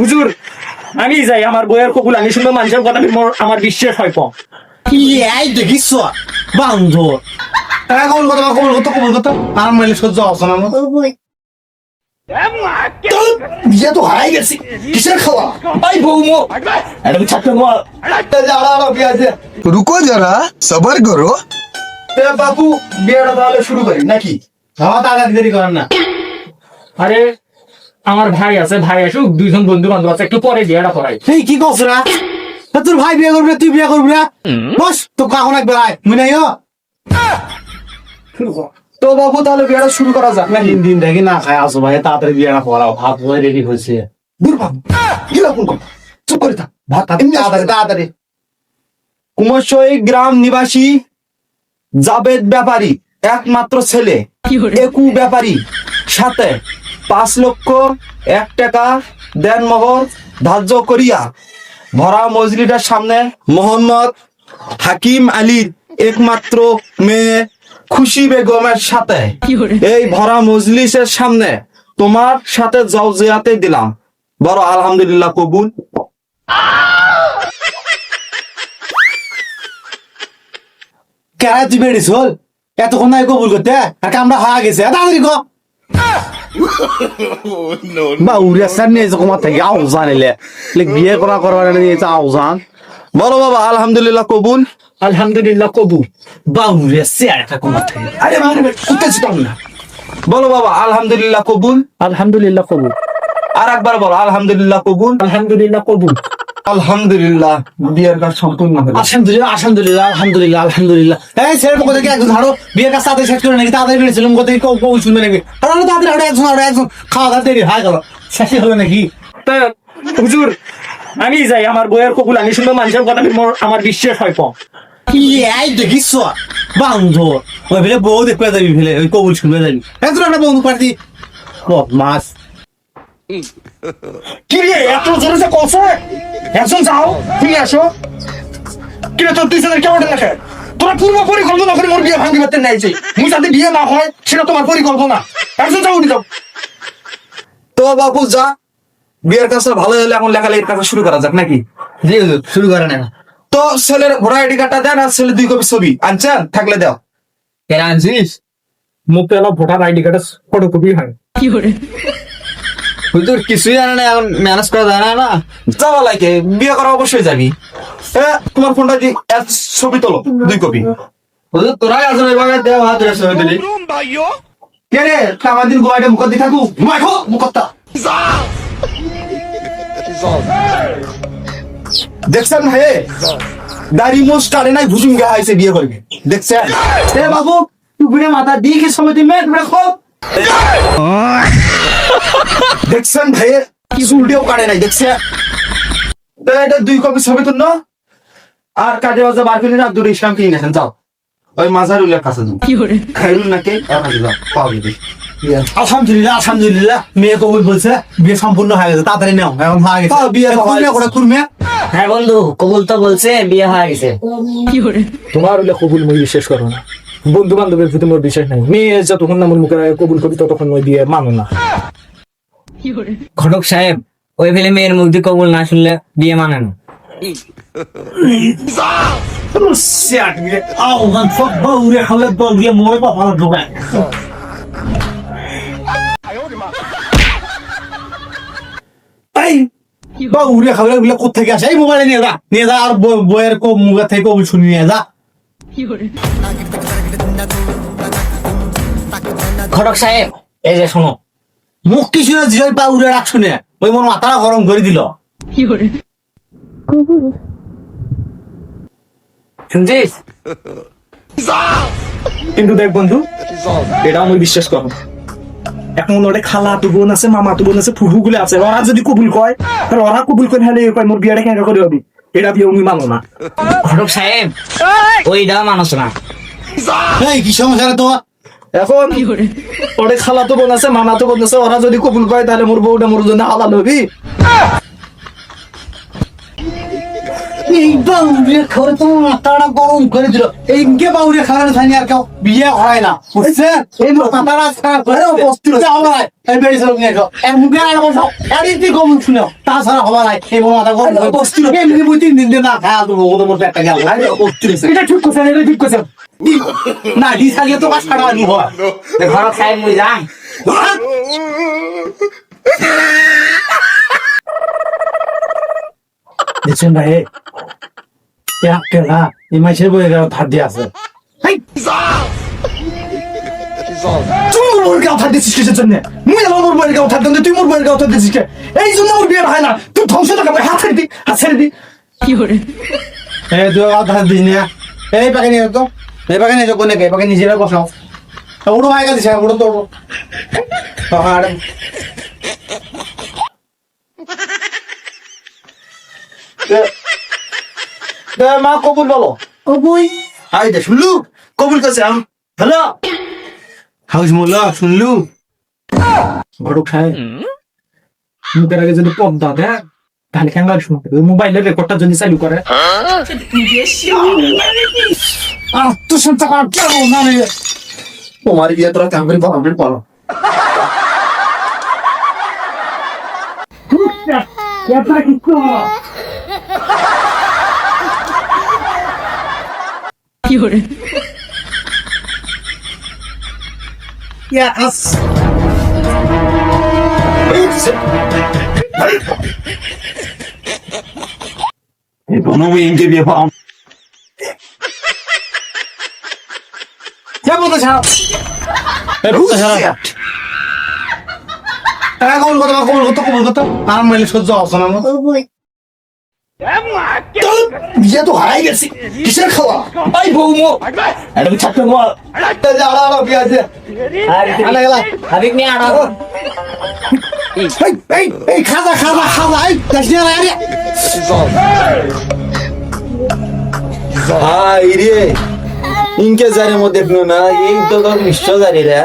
হুজুর আমি যাই আমার বইয়ের কবুল আমি শুনব মানুষের কথা আমার বিশ্বাস হয় কম। দেখিস? বান্ধব টাকা কবুল কথা কবুল কথা কবুল কথা আর মাইলে সহ্য আসো না হারাই গেছি। ভাই মো রুকো যারা সবার করো। বাপু বিয়েটা তাহলে শুরু করি নাকি? খাওয়া তাড়াতাড়ি করেন না। আরে আমার ভাই আছে ভাই আসুক দুইজন বন্ধু বান্ধব আছে একটু পরে বিয়েটা করাই। এই কি করছ রা? তোর ভাই বিয়ে করবি তুই বিয়ে করবি না? বস তো কখন একবার আয় মুই নাই তো বাবু তাহলে বিয়েটা শুরু করা যাক না তিন দিন দেখি না খায় আসো ভাই তাড়াতাড়ি বিয়েটা করাও ভাত হয়ে রেডি হয়েছে। দূর বাবু কোন কোন চুপ করে থাক। ভাত তাড়াতাড়ি তাড়াতাড়ি। কুমসই গ্রাম নিবাসী জাবেদ ব্যাপারী একমাত্র ছেলে একু ব্যাপারী সাথে পাঁচ লক্ষ এক টাকা দেন মহর ধার্য করিয়া। ভরা মজলিটার সামনে মোহাম্মদ হাকিম আলীর একমাত্র মেয়ে খুশি বেগমের সাথে। এই ভরা মজলিসের সামনে তোমার সাথে জওজিয়াতে দিলাম। বড় আলহামদুলিল্লাহ কবুল। কেরা তুই বেড়িস হল এতক্ষণ নাই কবুল করতে? আর কামড়া হয়ে গেছে। তাড়াতাড়ি ক স্যার নিয়ে এসে কমার থেকে আউজান এলে বিয়ে করা করবার নিয়েছে আউজান বলো বাবা আলহামদুলিল্লাহ কবুল আলহামদুলিল্লাহ কবুল বা উড়িয়া স্যার একটা কমার থেকে আরে কুত্তেছি তো না বলো বাবা আলহামদুলিল্লাহ কবুল আলহামদুলিল্লাহ কবুল আর একবার বলো আলহামদুলিল্লাহ কবুল আলহামদুলিল্লাহ কবুল আলহামদুলিল্লাহ বিয়ের কাজ সম্পূর্ণ হলো। আলহামদুলিল্লাহ আলহামদুলিল্লাহ আলহামদুলিল্লাহ আলহামদুলিল্লাহ। এই ছেলের পক্ষ থেকে একজন হারো বিয়ের কাজ তাড়াতাড়ি শেষ করে নাকি তাড়াতাড়ি বেরিয়েছিলাম কোথা থেকে কেউ কেউ শুনবে নাকি? আর আরও তাড়াতাড়ি একজন হারো একজন। খাওয়া দাওয়া দেরি হয়ে গেল। শেষই হলো নাকি? তা হুজুর আমি যাই আমার বইয়ের কবুল আমি শুনব মানুষের কথা মোর আমার বিশ্বাস হয় কম। কি এই দেখিস? বান্ধব। ওই ফেলে বউ দেখবে যাবি ফেলে ওই কবুল শুনবে যাবি। একজন একটা বন্ধু পার্টি মাছ এত জোরে যে কলছে একজন যাও তুমি আসো। কি রে তোর দুইজনের কেমন লেখে তোরা পূর্ব পরিকল্পনা করে মোর বিয়ে ভাঙি পারতে নাই যে। মুই যাতে বিয়ে না হয় সেটা তোমার পরিকল্পনা। একজন যাও উনি যাও। তো বাবু যা। বিয়ের কাজটা ভালো হলে এখন লেখালেখির কাজ শুরু করা যাক নাকি? জি হুজুর শুরু করে না তো ছেলের ভোটার আইডি কার্ডটা দেন আর ছেলে দুই কপি ছবি। আনছেন থাকলে দাও। কেরা আনছিস? মুখ পেলা ভোটার আইডি কার্ডের ফটোকপি হয়। হুজুর কিছুই জানে না এখন ম্যানেজ করা যায় না যাওয়া লাগে বিয়ে করা অবশ্যই যাবি এ, তোমার ফোনটা দি এক ছবি তোলো দুই কপি। হুজুর তোরাই আসলে এভাবে দেওয়া হাত রেসে হয়ে দিলি কে রে? আমার দিন গোয়াটা মুখ দি থাকু। মাখো মুখটা দেখছেন হে? দাড়ি মোস কাটে নাই ভুসুম গা হয়েছে বিয়ে করবে। দেখছেন? এ বাবু টুপিরে মাথা দিয়ে কি সময় দিবে তোমরা খুব দেখছেন ভাই চুলটিও কাটে নাই দেখছে এটা দুই কপি ছবি তুল আর কাজে বাজে বার না দূরে ইসলাম কিনে নেছেন যাও। ওই মাঝারুলের কাছে যাও খাইরুল নাকি? ওখানে যাও পাবি আলহামদুলিল্লাহ আলহামদুলিল্লাহ মেয়ে কবুল বলছে বিয়ে সম্পূর্ণ হয়ে গেছে তাড়াতাড়ি নাও এখন হয়ে গেছে। বিয়ে। করে হ্যাঁ বন্ধু কবুল তো বলছে বিয়ে হয়ে গেছে। তোমার হলে কবুল মই বিশ্বাস করো না। বন্ধু বান্ধবের প্রতি মোর বিশ্বাস নাই। মেয়ে যতক্ষণ না মোর মুখে কবুল করি ততক্ষণ মই বিয়ে মানো না। ঘটক সাহেব ওই ফেলে মেয়ের মুখ দিয়ে কবুল না শুনলে বিয়ে মানে না এই বাউরে খালে গুলো কোথেকে আসে? এই মোবাইলে নিয়ে যা নিয়ে যা আর বই- বইয়ের কো মুখে থেকে কবুল শুনি নিয়ে যা। ঘটক সাহেব এই যে শোনো মুখ কি শুনে জিও বাউরে রাখ শুনে? ওই মন মাথাটা গরম করে দিল। শুনছিস কিন্তু দেখ বন্ধু এটা আমি বিশ্বাস করো এখন ওরে খালা তু বোন আছে মামা তু বোন আছে ফুফু গুলো আছে। ওরা যদি কবুল কয় তাহলে ওরা কবুল করে হলে কয় মোর বিয়েটা কেন করে হবি? এটা বিয়ে আমি মানো না। ঘটক সাহেব ওইটা মানুষ না। এই কি সমস্যা তোমার? এখন ওরে খালাতো বোন আছে মামাতো বোন আছে ওরা যদি কবুল কয় তাহলে মোর বউটা মোর জন্য হালাল হবি। এই বাউরে খাওয়ারে তো মাথাটা গরম করে দিল। এইকে বাউরে খাওয়ারে থানি আর কেউ বিয়ে হয় না। বুঝছে? এই মাথাটা খারাপ করে এই বেড়ি নিয়ে যাও এর আর বসাও আর কম শুনো তাছাড়া হবা নাই এই মাথা গরম করে এমনি বই তিন দিন না খায় তো ওদের মধ্যে একটা গেল। বস্তির এটা ঠিক করছেন এটা ঠিক করছেন না দি সালিয়ে তো কাজ কাটা নি হয় ঘর খাই মুই যাই। দেখছেন ভাই একটা না এই মাসের বই ধার দিয়ে আছে তুই মোর বউয়ের কথা দিছিস কিসের জন্য? মুই আমার মোর বউয়ের কথা দিন তুই মোর বউয়ের কথা দিছিস কে? এই জন্য ওর বিয়ে হয় না। তুই ধ্বংস টাকা হাত ছেড়ে দি হাত ছেড়ে দি। এই তুই আর ধার দিস না এই পাকে নিয়ে তো। এই পাকে নিয়ে কোনে কে পাকে নিজেরা বসাও। উড়ো ভাই গেছে উড়ো তো পাহাড়। মা কবুল বলো। কবুই আই দে শুনলু? কবুল করছে আম। হ্যালো? হাউস মোল্লা শুনলু? বড় খায় মুখের আগে যদি পর্দা দেয় তাহলে কেন শুনতে মোবাইলের রেকর্ডটা যদি চালু করে। আত্মসন্তা কার কেন না রে তোমার বিয়ে তোরা কেমন করে বলো বলো। এটা কি করো Yes. কোনো মেয়েকে বিয়ে পাও Ya ছাড়া এই বলতে ছাড়া হ্যাঁ কবুল কথা কবুল কথা কবুল কথা আর মাইলে সহ্য হচ্ছে না। বিয়ে তো হারাই গেছি। কিসের খাওয়া? আই বৌমো। এটা কি ছাড়তে মো আড়া আড়া বিয়ে আছে আলা গেলা আবিক নিয়ে আড়া। এই এই এই খাজা খাজা খাজা এই দেশ নিয়ে আরে। হাই রে ইনকে জারে মধ্যে দেখল না এই তো তোর নিশ্চয় জানি রে।